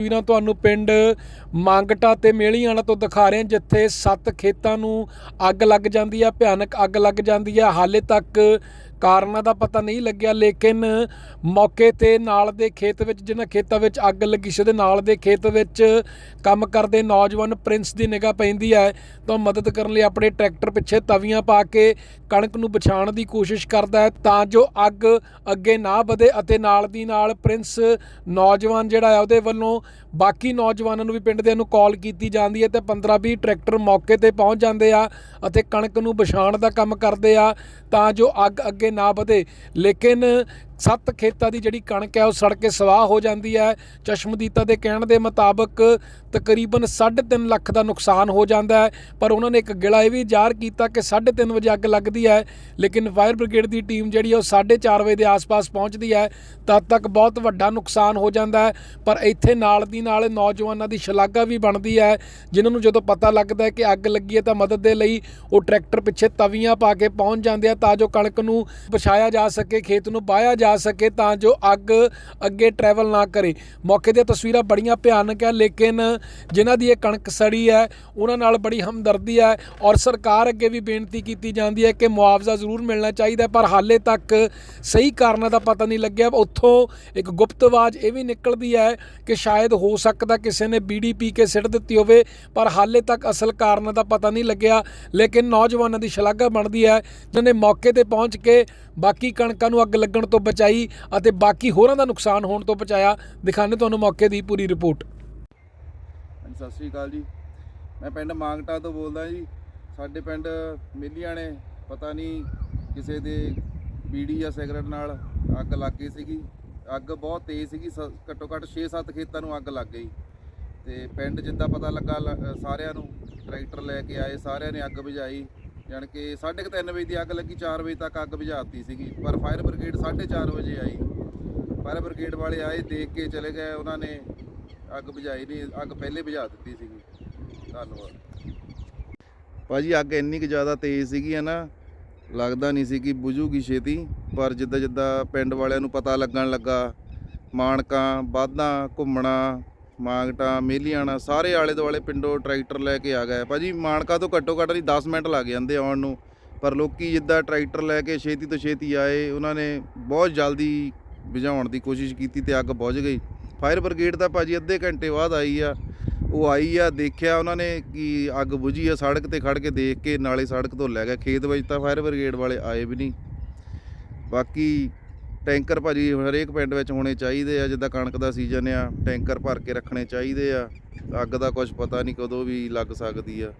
ਤਸਵੀਰਾਂ ਤੁਹਾਨੂੰ ਪਿੰਡ ਮੰਗਟਾ ਤੇ ਮੇਲੀਆਣਾ ਤੋਂ ਦਿਖਾ ਰਹੇ ਹਾਂ, ਜਿੱਥੇ ਸੱਤ ਖੇਤਾਂ ਨੂੰ ਅੱਗ ਲੱਗ ਜਾਂਦੀ ਹੈ ਭਿਆਨਕ ਅੱਗ ਲੱਗ ਜਾਂਦੀ ਹੈ ਹਾਲੇ ਤੱਕ ਕਾਰਨਾਂ ਦਾ ਪਤਾ ਨਹੀਂ ਲੱਗਿਆ, ਲੇਕਿਨ ਮੌਕੇ ਤੇ ਨਾਲ ਦੇ ਖੇਤ ਵਿੱਚ, ਜਿਹਨਾਂ ਖੇਤਾਂ ਵਿੱਚ ਅੱਗ ਲੱਗੀ ਸੀ, ਉਹਦੇ ਨਾਲ ਦੇ ਖੇਤ ਵਿੱਚ ਕੰਮ ਕਰਦੇ ਨੌਜਵਾਨ ਪ੍ਰਿੰਸ ਦੀ ਨਿਗਾਹ ਪੈਂਦੀ ਹੈ ਤਾਂ ਉਹ ਮਦਦ ਕਰਨ ਲਈ ਆਪਣੇ ਟਰੈਕਟਰ ਪਿੱਛੇ ਤਵੀਆਂ ਪਾ ਕੇ ਕਣਕ ਨੂੰ ਬਚਾਉਣ ਦੀ ਕੋਸ਼ਿਸ਼ ਕਰਦਾ ਹੈ ਤਾਂ ਜੋ ਅੱਗ ਅੱਗੇ ਨਾ ਵਧੇ ਅਤੇ ਨਾਲ ਦੀ ਨਾਲ ਪ੍ਰਿੰਸ ਨੌਜਵਾਨ ਜਿਹੜਾ ਹੈ ਉਹਦੇ ਵੱਲੋਂ ਬਾਕੀ ਨੌਜਵਾਨਾਂ ਨੂੰ ਵੀ ਪਿੰਡ ਦੇ ਨੂੰ ਕਾਲ ਕੀਤੀ ਜਾਂਦੀ ਹੈ ਤੇ 15-20 ਟਰੈਕਟਰ ਮੌਕੇ ਤੇ ਪਹੁੰਚ ਜਾਂਦੇ ਆ ਅਤੇ ਕਣਕ ਨੂੰ ਬਛਾਣ ਦਾ ਕੰਮ ਕਰਦੇ ਆ ਤਾਂ ਜੋ ਅੱਗ ਅੱਗੇ ਨਾ ਵਧੇ। ਲੇਕਿਨ ਸੱਤ ਖੇਤਾਂ ਦੀ ਜਿਹੜੀ ਕਣਕ ਹੈ, ਉਹ ਸੜ ਕੇ ਸਵਾਹ ਹੋ ਜਾਂਦੀ ਹੈ। ਚਸ਼ਮਦੀਤਾ ਦੇ ਕਹਿਣ ਦੇ ਮੁਤਾਬਕ ਤਕਰੀਬਨ 3.5 ਲੱਖ ਦਾ ਨੁਕਸਾਨ ਹੋ ਜਾਂਦਾ ਹੈ। ਪਰ ਉਹਨਾਂ ਨੇ ਇੱਕ ਗਿਲਾ ਇਹ ਵੀ ਜ਼ਾਹਰ ਕੀਤਾ ਕਿ 3:30 ਵਜੇ ਅੱਗ ਲੱਗਦੀ ਹੈ, ਲੇਕਿਨ ਫਾਇਰ ਬ੍ਰਿਗੇਡ ਦੀ ਟੀਮ ਜਿਹੜੀ ਹੈ, ਉਹ 4:30 ਵਜੇ ਦੇ ਆਸ-ਪਾਸ ਪਹੁੰਚਦੀ ਹੈ। ਤਦ ਤੱਕ ਬਹੁਤ ਵੱਡਾ ਨੁਕਸਾਨ ਹੋ ਜਾਂਦਾ ਹੈ। ਪਰ ਇੱਥੇ ਨਾਲ ਦੀ ਨਾਲ ਨੌਜਵਾਨਾਂ ਦੀ ਸ਼ਲਾਘਾ ਵੀ ਬਣਦੀ ਹੈ। ਜਿਨ੍ਹਾਂ ਨੂੰ ਜਦੋਂ ਪਤਾ ਲੱਗਦਾ ਹੈ ਕਿ ਅੱਗ ਲੱਗੀ ਹੈ ਤਾਂ ਮਦਦ ਦੇ ਲਈ ਉਹ ਟਰੈਕਟਰ ਪਿੱਛੇ ਤਵੀਆਂ ਪਾ ਕੇ ਪਹੁੰਚ ਜਾਂਦੇ ਆ ਤਾਂ ਜੋ ਕਣਕ ਨੂੰ ਪਛਾਇਆ ਜਾ ਸਕੇ, ਖੇਤ ਨੂੰ ਵਾਹਿਆ ਜਾ ਸਕੇ ਤਾਂ ਜੋ ਅੱਗ ਅੱਗੇ ਟਰੈਵਲ ਨਾ ਕਰੇ। ਮੌਕੇ ਦੀਆਂ ਤਸਵੀਰਾਂ ਬੜੀਆਂ ਭਿਆਨਕ ਹੈ, ਲੇਕਿਨ ਜਿਨ੍ਹਾਂ ਦੀ ਇਹ ਕਣਕ ਸੜੀ ਹੈ, ਉਹਨਾਂ ਨਾਲ ਬੜੀ ਹਮਦਰਦੀ ਹੈ ਔਰ ਸਰਕਾਰ ਅੱਗੇ ਵੀ ਬੇਨਤੀ ਕੀਤੀ ਜਾਂਦੀ ਹੈ ਕਿ ਮੁਆਵਜ਼ਾ ਜ਼ਰੂਰ ਮਿਲਣਾ ਚਾਹੀਦਾ ਪਰ ਹਾਲੇ ਤੱਕ ਸਹੀ ਕਾਰਨਾਂ ਦਾ ਪਤਾ ਨਹੀਂ ਲੱਗਿਆ। ਉੱਥੋਂ ਇੱਕ ਗੁਪਤ ਆਵਾਜ਼ ਇਹ ਵੀ ਨਿਕਲਦੀ ਹੈ ਕਿ ਸ਼ਾਇਦ ਹੋ ਸਕਦਾ ਕਿਸੇ ਨੇ ਬੀੜੀ ਪੀ ਕੇ ਸਿੱਟ ਦਿੱਤੀ ਹੋਵੇ, ਪਰ ਹਾਲੇ ਤੱਕ ਅਸਲ ਕਾਰਨ ਦਾ ਪਤਾ ਨਹੀਂ ਲੱਗਿਆ। ਲੇਕਿਨ ਨੌਜਵਾਨਾਂ ਦੀ ਸ਼ਲਾਘਾ ਬਣਦੀ ਹੈ, ਜਿਨ੍ਹਾਂ ਨੇ ਮੌਕੇ ਤੇ ਪਹੁੰਚ ਕੇ ਬਾਕੀ ਕਣਕਾਂ ਨੂੰ ਅੱਗ ਲੱਗਣ ਤੋਂ ਬਚਾਈ ਅਤੇ ਬਾਕੀ ਹੋਰਾਂ ਦਾ ਨੁਕਸਾਨ ਹੋਣ ਤੋਂ ਬਚਾਇਆ। ਦਿਖਾਣੇ ਤੁਹਾਨੂੰ ਮੌਕੇ ਦੀ ਪੂਰੀ ਰਿਪੋਰਟ। ਹਾਂਜੀ, ਸਤਿ ਸ੍ਰੀ ਅਕਾਲ ਜੀ। ਮੈਂ ਪਿੰਡ ਮਾਂਗਟਾ ਤੋਂ ਬੋਲਦਾ ਜੀ। ਸਾਡੇ ਪਿੰਡ ਮੇਲੀਆਂ ਨੇ, ਪਤਾ ਨਹੀਂ ਕਿਸੇ ਦੇ ਬੀੜੀ ਜਾਂ ਸਿਗਰਟ ਨਾਲ ਅੱਗ ਲੱਗ ਗਈ ਸੀਗੀ। ਅੱਗ ਬਹੁਤ ਤੇਜ਼ ਸੀਗੀ, ਸ- ਘੱਟੋ ਘੱਟ 6-7 ਖੇਤਾਂ ਨੂੰ ਅੱਗ ਲੱਗ ਗਈ। ਤੇ ਪਿੰਡ ਜਿੱਦਾਂ ਪਤਾ ਲੱਗਾ, ਲ- ਸਾਰਿਆਂ ਨੂੰ ਟਰੈਕਟਰ ਲੈ ਕੇ ਆਏ, ਸਾਰਿਆਂ ਨੇ ਅੱਗ ਬੁਝਾਈ। ਜਾਣੀ ਕਿ 3:30 ਵਜੇ ਦੀ ਅੱਗ ਲੱਗੀ 4 ਵਜੇ ਤੱਕ ਅੱਗ ਬੁਝਾਤੀ ਸੀਗੀ। ਪਰ ਫਾਇਰ ਬ੍ਰਿਗੇਡ 4:30 ਵਜੇ ਆਈ। ਫਾਇਰ ਬ੍ਰਿਗੇਡ ਵਾਲੇ ਆਏ, ਦੇਖ ਕੇ ਚਲੇ ਗਏ, ਉਹਨਾਂ ਨੇ ਅੱਗ ਬੁਝਾਈ ਨਹੀਂ, ਅੱਗ ਪਹਿਲੇ ਬੁਝਾ ਦਿੱਤੀ ਸੀਗੀ। ਧੰਨਵਾਦ। ਭਾਜੀ, ਅੱਗ ਇੰਨੀ ਕੁ ਜ਼ਿਆਦਾ ਤੇਜ਼ ਸੀਗੀ ਹੈ ਨਾ, ਲੱਗਦਾ ਨਹੀਂ ਸੀ ਕਿ ਬੁਝੂਗੀ ਛੇਤੀ, ਪਰ ਜਿੱਦਾਂ ਜਿੱਦਾਂ ਪਿੰਡ ਵਾਲਿਆਂ ਨੂੰ ਪਤਾ ਲੱਗਣ ਲੱਗਾ, ਮਾਣਕਾਂ ਬਾਦਾਂ ਘੁੰਮਣਾ ਮਾਂਗਟਾ, ਮੇਲੀਆਣਾ, ਸਾਰੇ ਆਲੇ ਦੁਆਲੇ ਪਿੰਡੋਂ ਟਰੈਕਟਰ ਲੈ ਕੇ ਆ ਗਏ। ਭਾਜੀ, ਮਾਣਕਾ ਤੋਂ ਘੱਟੋ ਘੱਟ ਨਹੀਂ 10 ਮਿੰਟ ਲੱਗ ਜਾਂਦੇ ਆਉਣ ਨੂੰ। ਪਰ ਲੋਕੀ ਜਿੱਦਾਂ ਟਰੈਕਟਰ ਲੈ ਕੇ ਛੇਤੀ ਤੋਂ ਛੇਤੀ ਆਏ, ਉਹਨਾਂ ਨੇ ਬਹੁਤ ਜਲਦੀ ਬੁਝਾਉਣ ਦੀ ਕੋਸ਼ਿਸ਼ ਕੀਤੀ ਤੇ ਅੱਗ ਬੁਝ ਗਈ। ਫਾਇਰ ਬ੍ਰਿਗੇਡ ਤਾਂ ਭਾਜੀ ਅੱਧੇ ਘੰਟੇ ਬਾਅਦ ਆਈ ਆ। ਉਹ ਆਈ ਆ, ਦੇਖਿਆ ਉਹਨਾਂ ਨੇ ਕਿ ਅੱਗ ਬੁਝੀ ਆ ਸੜਕ ਤੇ ਖੜ ਕੇ ਦੇਖ ਕੇ ਨਾਲੇ ਸੜਕ ਤੋਂ ਲੈ ਗਏ। ਖੇਤ ਵਿੱਚ ਤਾਂ ਫਾਇਰ ਬ੍ਰਿਗੇਡ ਵਾਲੇ ਆਏ ਵੀ ਨਹੀਂ। ਬਾਕੀ ਟੈਂਕਰ ਭਾਜੀ ਹਰੇਕ ਪਿੰਡ ਵਿੱਚ ਹੋਣੇ ਚਾਹੀਦੇ ਆ, ਜਿੱਦਾਂ ਕਣਕ ਦਾ ਸੀਜ਼ਨ ਆ, ਟੈਂਕਰ ਭਰ ਕੇ ਰੱਖਣੇ ਚਾਹੀਦੇ ਆ, ਅੱਗ ਦਾ ਕੁਝ ਪਤਾ ਨਹੀਂ ਕਦੋਂ ਵੀ ਲੱਗ ਸਕਦੀ ਆ।